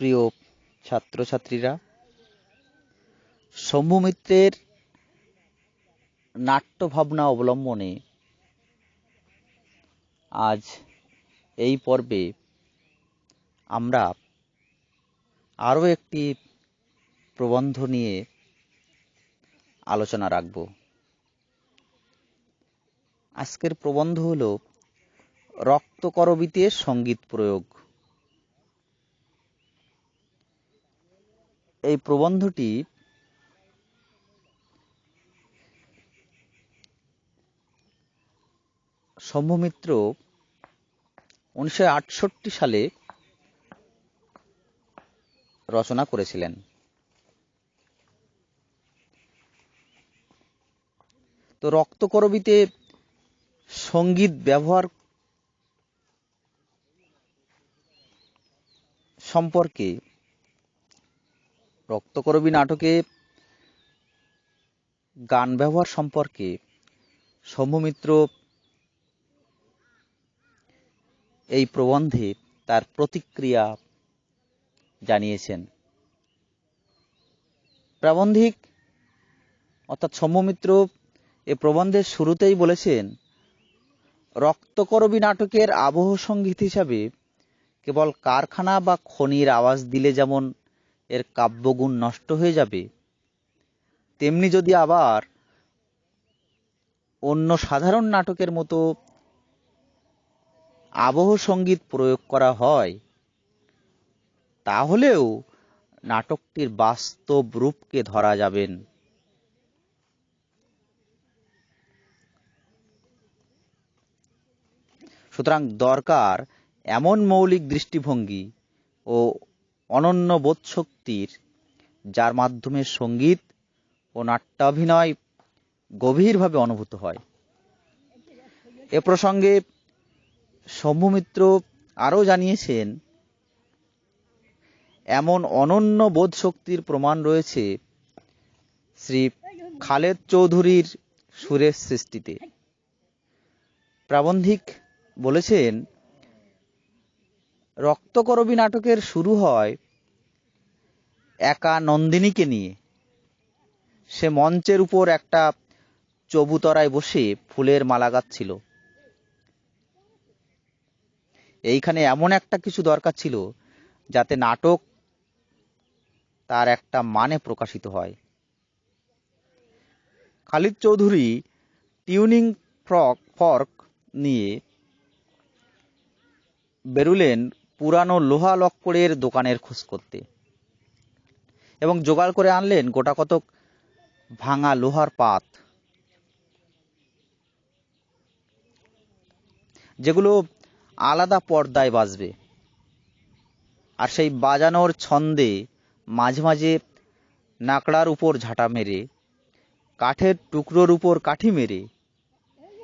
প্রিয় ছাত্রছাত্রীরা শম্ভু মিত্রের নাট্য ভাবনা অবলম্বনে আজ এই পর্বে আমরা আরও একটি প্রবন্ধ নিয়ে আলোচনা রাখব। আজকের প্রবন্ধ হল রক্তকরবীতে সংগীত প্রয়োগ। এই প্রবন্ধটি শম্ভুমিত্র উনিশশো আটষট্টি সালে রচনা করেছিলেন। তো রক্তকরবীতে সংগীত ব্যবহার সম্পর্কে রক্তকরবী নাটকে গান ব্যবহার সম্পর্কে শম্ভুমিত্র এই প্রবন্ধে তার প্রতিক্রিয়া জানিয়েছেন। প্রাবন্ধিক অর্থাৎ সৌম্যমিত্র এ প্রবন্ধের শুরুতেই বলেছেন, রক্তকরবী নাটকের আবহ সংগীত হিসাবে কেবল কারখানা বা খনির আওয়াজ দিলে যেমন এর কাব্যগুণ নষ্ট হয়ে যাবে। তেমনি যদি আবার অন্য সাধারণ নাটকের মতো আবহ সংগীত প্রয়োগ করা হয়, তাহলেও নাটকটির বাস্তব রূপকে ধরা যাবেন। সুতরাং দরকার এমন মৌলিক দৃষ্টিভঙ্গি ও অনন্য বোধশক্তির যার মাধ্যমে সংগীত ও নাট্যাভিনয় গভীরভাবে অনুভূত হয়। এ প্রসঙ্গে শম্ভুমিত্র আরও জানিয়েছেন, এমন অনন্য বোধ শক্তির প্রমাণ রয়েছে শ্রী খালেদ চৌধুরীর সুরের সৃষ্টিতে। প্রাবন্ধিক বলেছেন রক্তকরবী নাটকের শুরু হয় একা নন্দিনীকে নিয়ে। সে মঞ্চের উপর একটা চবুতরায় বসে ফুলের মালা গাচ্ছিল। এইখানে এমন একটা কিছু দরকার ছিল যাতে নাটক তার একটা মানে প্রকাশিত হয়। Khalid Chowdhury tuning frock fork নিয়ে বেরুলেন পুরানো লোহা লক্করের দোকানের খোঁজ করতে। এবং জোগাড় করে আনলেন গোটা কতক ভাঙা লোহার পাত। যেগুলো আলাদা পর্দায় বাজবে। আর সেই বাজানোর ছন্দে মাঝে মাঝে নাকড়ার উপর ঝাঁটা মেরে, কাঠের টুকরোর উপর কাঠি মেরে,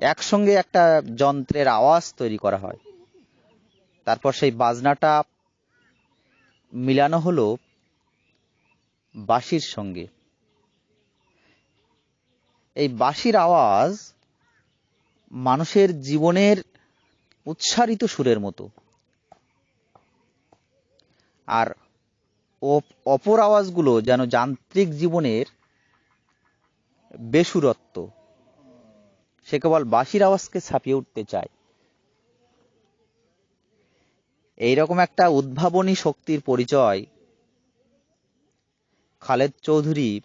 একসঙ্গে একটা যন্ত্রের আওয়াজ তৈরি করা হয়। তারপর সেই বাজনাটা মিলানো হলো বাঁশির সঙ্গে। এই বাঁশির আওয়াজ মানুষের জীবনের উচ্চারিত সুরের মতো। আর অপর আওয়াজগুলো যেন যান্ত্রিক জীবনের বেসুরত্ব। সে কেবল বাঁশির আওয়াজকে ছাপিয়ে উঠতে চায়। এইরকম একটা উদ্ভাবনী শক্তির পরিচয়। খালেদ চৌধুরী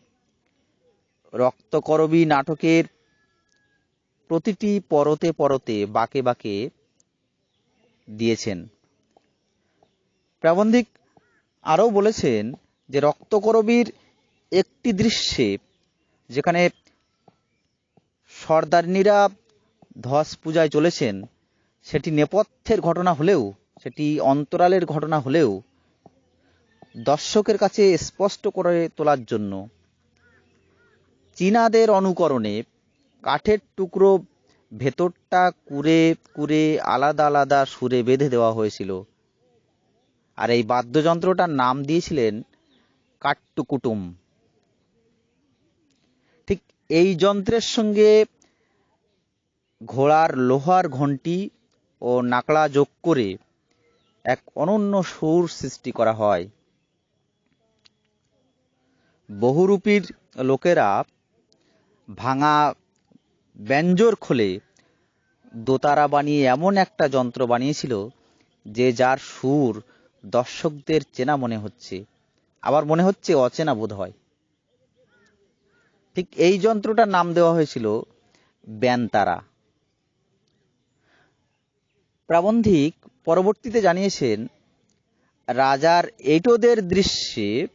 রক্তকরবী নাটকের প্রতিটি পরতে পরতে বাকে বাকে দিয়েছেন। প্রাবন্ধিক আরও বলেছেন যে রক্তকরবীর একটি দৃশ্যে যেখানে সর্দারনীরা ধস পূজায় চলেছেন, সেটি নেপথ্যের ঘটনা হলেও সেটি অন্তরালের ঘটনা হলেও দর্শকের কাছে স্পষ্ট করে তোলার জন্য। চীনাদের অনুকরণে কাঠের টুকরো ভেতরটা কুরে কুরে আলাদা আলাদা সুরে বেঁধে দেওয়া হয়েছিল। আর এই বাদ্যযন্ত্রটার নাম দিয়েছিলেন কাট্টুকুটুম। ঠিক এই যন্ত্রের সঙ্গে ঘোড়ার লোহার ঘণ্টি ও নাকড়া যোগ করে এক অনন্য সুর সৃষ্টি করা হয়। বহুরূপীর লোকেরা ভাঙা ব্যঞ্জোর খোলে দোতারা বানিয়ে এমন একটা যন্ত্র বানিয়েছিল যে যার সুর দর্শকদের চেনা মনে হচ্ছে। আবার মনে হচ্ছে অচেনা বোধ হয়। ঠিক এই যন্ত্রটার নাম দেওয়া হয়েছিল ব্যানতারা। প্রাবন্ধিক পরবর্তীতে জানিয়েছেন, রাজার এটোদের দৃশ্যে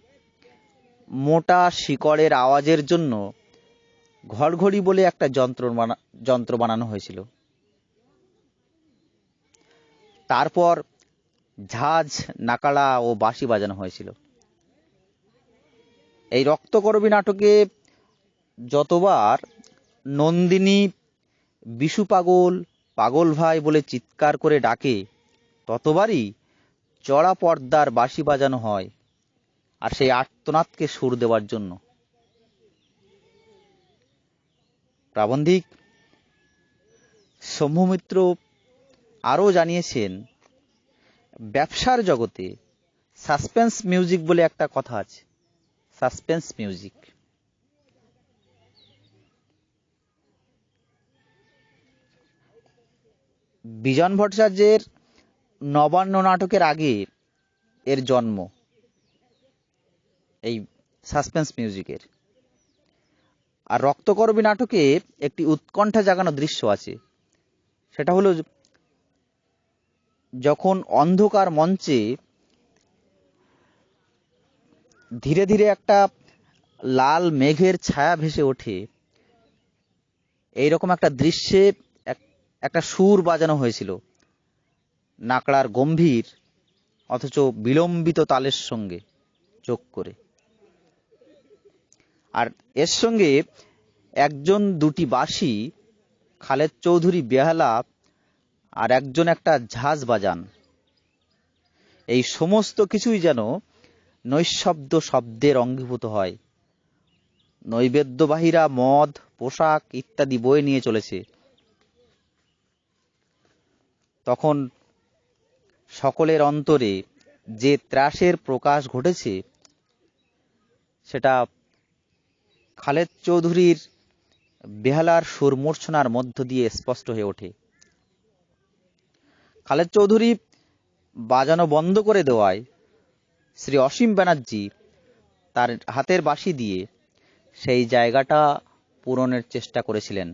মোটা শিকড়ের আওয়াজের জন্য ঘড়ঘড়ি বলে একটা যন্ত্র যন্ত্র বানানো হয়েছিল। তারপর ঝাঁঝ নাকালা ও বাঁশি বাজানো হয়েছিল। এই রক্তকরবী নাটকে যতবার নন্দিনী, বিশু পাগল পাগল ভাই বলে চিৎকার করে ডাকে, ততবারই চড়া পর্দার বাঁশি বাজানো হয় আর সেই আর্তনাদকে সুর দেওয়ার জন্য। প্রাবন্ধিক সৌম্যমিত্র আরও জানিয়েছেন, ব্যবসার জগতে সাসপেন্স মিউজিক বলে একটা কথা আছে, সাসপেন্স মিউজিক। বিজন ভট্টাচার্যের নবান্ন নাটকের আগে এর জন্ম। এই সাসপেন্স মিউজিকের। আর রক্তকরবী নাটকে একটি উৎকণ্ঠা জাগানো দৃশ্য আছে। সেটা হলো যখন অন্ধকার মঞ্চে ধীরে ধীরে একটা লাল মেঘের ছায়া ভেসে ওঠে। এইরকম একটা দৃশ্যে একটা সুর বাজানো হয়েছিল। নাকড়ার গম্ভীর, অথচ বিলম্বিত তালের সঙ্গে চোখ করে। আর এর সঙ্গে একজন দুটি বাঁশি, খালেদ চৌধুরী বেহালা আর একজন একটা ঝাঁজ বাজান। এই সমস্ত কিছুই যেন নৈশব্দ শব্দের অঙ্গীভূত হয়। নৈবেদ্যবাহীরা মদ, পোশাক ইত্যাদি বয়ে নিয়ে চলেছে। তখন সকলের অন্তরে যে ত্রাসের প্রকাশ ঘটেছে, সেটা খালেদ চৌধুরীর বেহালার সুর মূর্ছনার মধ্য দিয়ে স্পষ্ট হয়ে ওঠে। খালেদ চৌধুরী বাজানো বন্ধ করে দেওয়ায় শ্রী অসীম ব্যানার্জি তার হাতের বাঁশি দিয়ে সেই জায়গাটা পূরণের চেষ্টা করেছিলেন।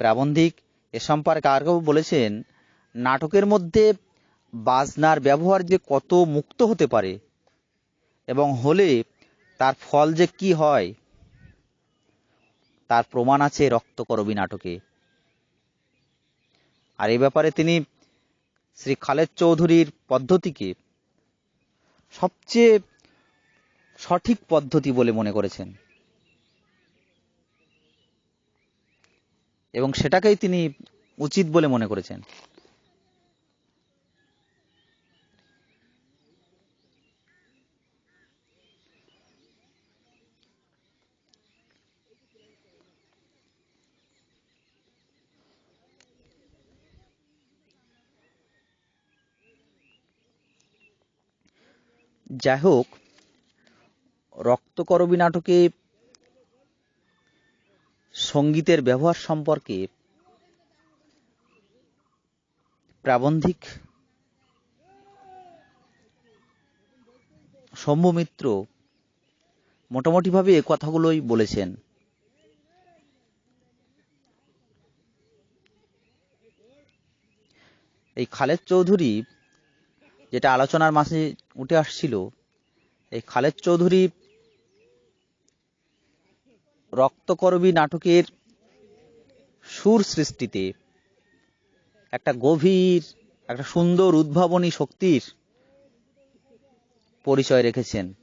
প্রাবন্ধিক এ সম্পর্কে আরও বলেছেন, নাটকের মধ্যে বাজনার ব্যবহার যে কত মুক্ত হতে পারে এবং হলে তার ফল যে কি হয়, তার প্রমাণ আছে রক্তকরবী নাটকে আর এই ব্যাপারে তিনি শ্রী খালেদ চৌধুরীর পদ্ধতিকে সবচেয়ে সঠিক পদ্ধতি বলে মনে করেছেন। এবং সেটাকেই তিনি উচিত বলে মনে করেছেন। যাই হোক রক্তকরবী নাটকে সঙ্গীতের ব্যবহার সম্পর্কে প্রাবন্ধিক সৌম্য মিত্র মোটামুটিভাবে এ কথাগুলোই বলেছেন। এই খালেদ চৌধুরী যেটা আলোচনার মাঝে উঠে আসছিল, এই খালেদ চৌধুরী রক্তকরবী নাটকের সুর সৃষ্টিতে একটা গভীর একটা সুন্দর উদ্ভাবনী শক্তির পরিচয় রেখেছেন।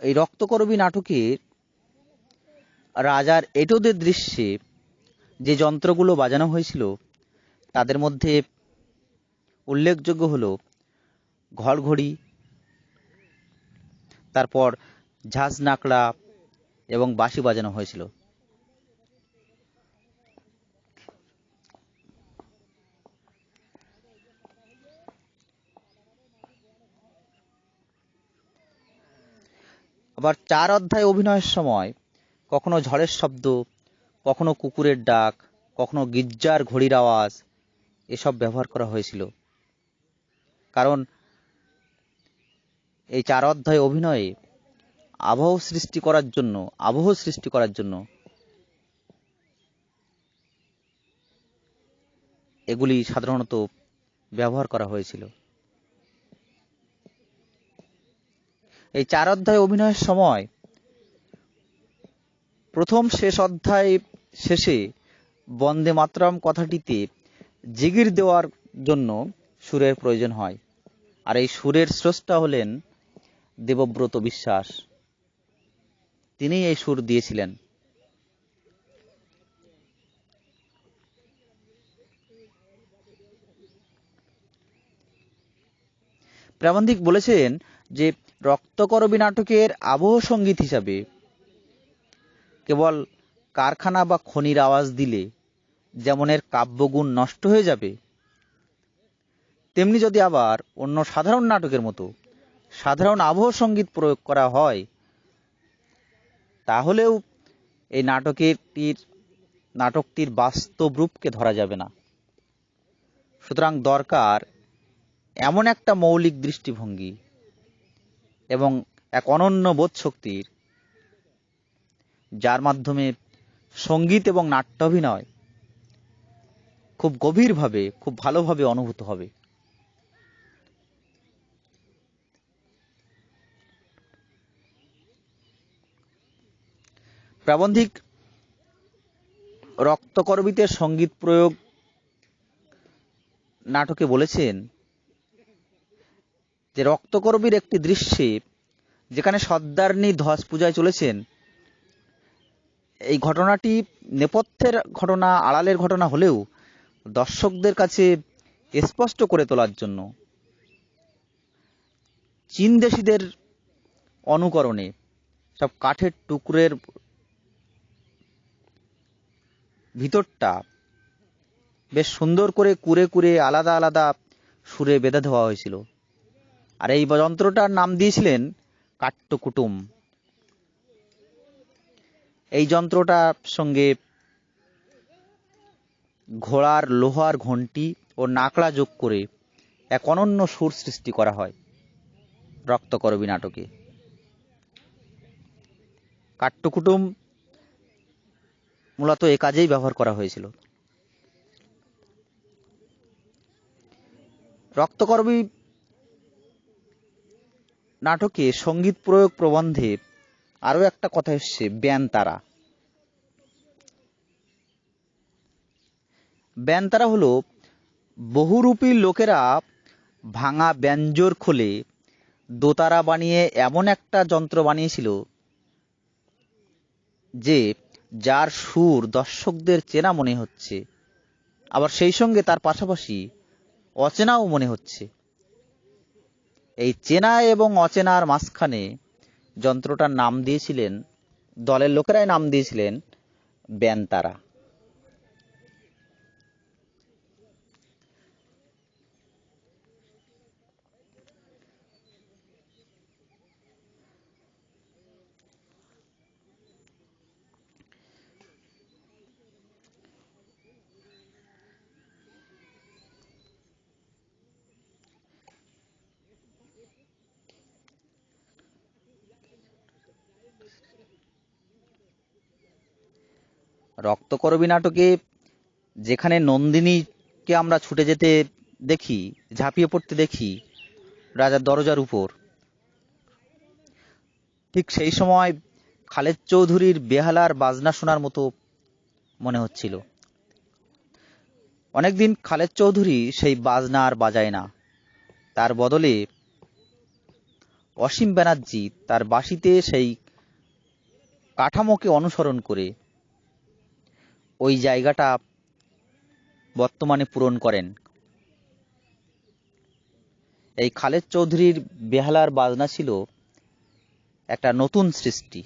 এই রক্তকরবী নাটকের রাজার এটোদের দৃশ্যে যে যন্ত্রগুলো বাজানো হয়েছিল, তাদের মধ্যে উল্লেখযোগ্য হলো ঘরঘড়ি, তারপর ঝাঁজ নাকড়া এবং বাঁশি বাজানো হয়েছিল। আবার চার অধ্যায় অভিনয়ের সময় কখনো ঝড়ের শব্দ, কখনো কুকুরের ডাক, কখনো গির্জার ঘড়ির আওয়াজ, এসব ব্যবহার করা হয়েছিল। কারণ এই চার অধ্যায় অভিনয়ে আবহ সৃষ্টি করার জন্য, আবহ সৃষ্টি করার জন্য এগুলি সাধারণত ব্যবহার করা হয়েছিল। এই চার অধ্যায় অভিনয়ের সময় প্রথম শেষ অধ্যায় শেষে বন্দে মাতরম কথাটিতে জিগির দেওয়ার জন্য সুরের প্রয়োজন হয়। আর এই সুরের স্রষ্টা হলেন দেবব্রত বিশ্বাস। তিনি এই সুর দিয়েছিলেন। প্রাবন্ধিক বলেছেন যে রক্তকরবী নাটকের আবহ সংগীত হিসাবে। কেবল কারখানা বা খনির আওয়াজ দিলে যেমন এর কাব্যগুণ নষ্ট হয়ে যাবে, তেমনি যদি আবার অন্য সাধারণ নাটকের মতো সাধারণ আবহ সংগীত প্রয়োগ করা হয়, তাহলেও এই নাটকেরটির, নাটকটির বাস্তব রূপকে ধরা যাবে না। সুতরাং দরকার এমন একটা মৌলিক দৃষ্টিভঙ্গি এবং এক অনন্য বোধ শক্তির, যার মাধ্যমে সংগীত এবং নাট্যাভিনয় খুব গভীরভাবে, খুব ভালোভাবে অনুভূত হবে। প্রাবন্ধিক রক্তকরবিতে সংগীত প্রয়োগ নাটকে বলেছেন যে রক্তকরবীর একটি দৃশ্যে যেখানে সর্দারনি ধ্বস পূজায় চলেছেন, এই ঘটনাটি নেপথ্যের ঘটনা, আড়ালের ঘটনা হলেও দর্শকদের কাছে স্পষ্ট করে তোলার জন্য। চীন দেশিদের অনুকরণে সব কাঠের টুকরের ভিতরটা বেশ সুন্দর করে কুরে কুরে আলাদা আলাদা সুরে বেঁধে দেওয়া হয়েছিল। আর এই যন্ত্রটার নাম দিয়েছিলেন কাট্টকুটুম। এই যন্ত্রটার সঙ্গে ঘোড়ার লোহার ঘন্টি ও নাকড়া যোগ করে এক অনন্য সুর সৃষ্টি করা হয় রক্তকরবী নাটকে। কাট্টকুটুম মূলত এ কাজেই ব্যবহার করা হয়েছিল। রক্তকরবী নাটকে সংগীত প্রয়োগ প্রবন্ধে আরও একটা কথা এসছে, ব্যানতারা। ব্যানতারা হলো বহুরূপী লোকেরা ভাঙা ব্যঞ্জোর খোলে দোতারা বানিয়ে এমন একটা যন্ত্র বানিয়েছিল যে যার সুর দর্শকদের চেনা মনে হচ্ছে। আবার সেই সঙ্গে তার পাশাপাশি অচেনাও মনে হচ্ছে। এই চেনা এবং অচেনার মাঝখানে যন্ত্রটার নাম দিয়েছিলেন দলের লোকেরাই নাম দিয়েছিলেন ব্যানতারা। রক্তকরবী নাটকে যেখানে নন্দিনীকে আমরা ছুটে যেতে দেখি, ঝাঁপিয়ে পড়তে দেখি রাজার দরজার উপর। ঠিক সেই সময় খালেদ চৌধুরীর বেহালার বাজনা শোনার মতো মনে হচ্ছিল। অনেকদিন খালেদ চৌধুরী সেই বাজনা আর বাজায় না। তার বদলে অসীম ব্যানার্জি তার বাঁশিতে সেই কাঠামোকে অনুসরণ করে ওই জায়গাটা বর্তমানে পূরণ করেন। এই খালেদ চৌধুরীর বেহালার বাজনা ছিল একটা নতুন সৃষ্টি।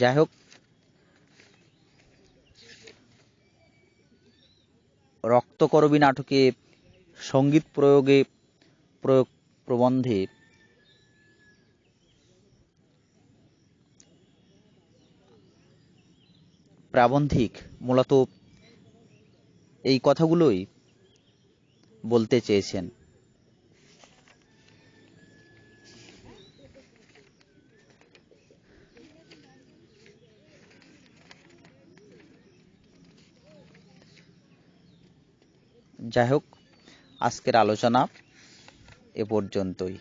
যাই হোক রক্তকরবী নাটকে সংগীত প্রয়োগে প্রয়োগ প্রবন্ধে প্রাবন্ধিক মূলত এই কথাগুলোই বলতে চেয়েছেন। যাই হোক আজকের আলোচনা এ পর্যন্তই।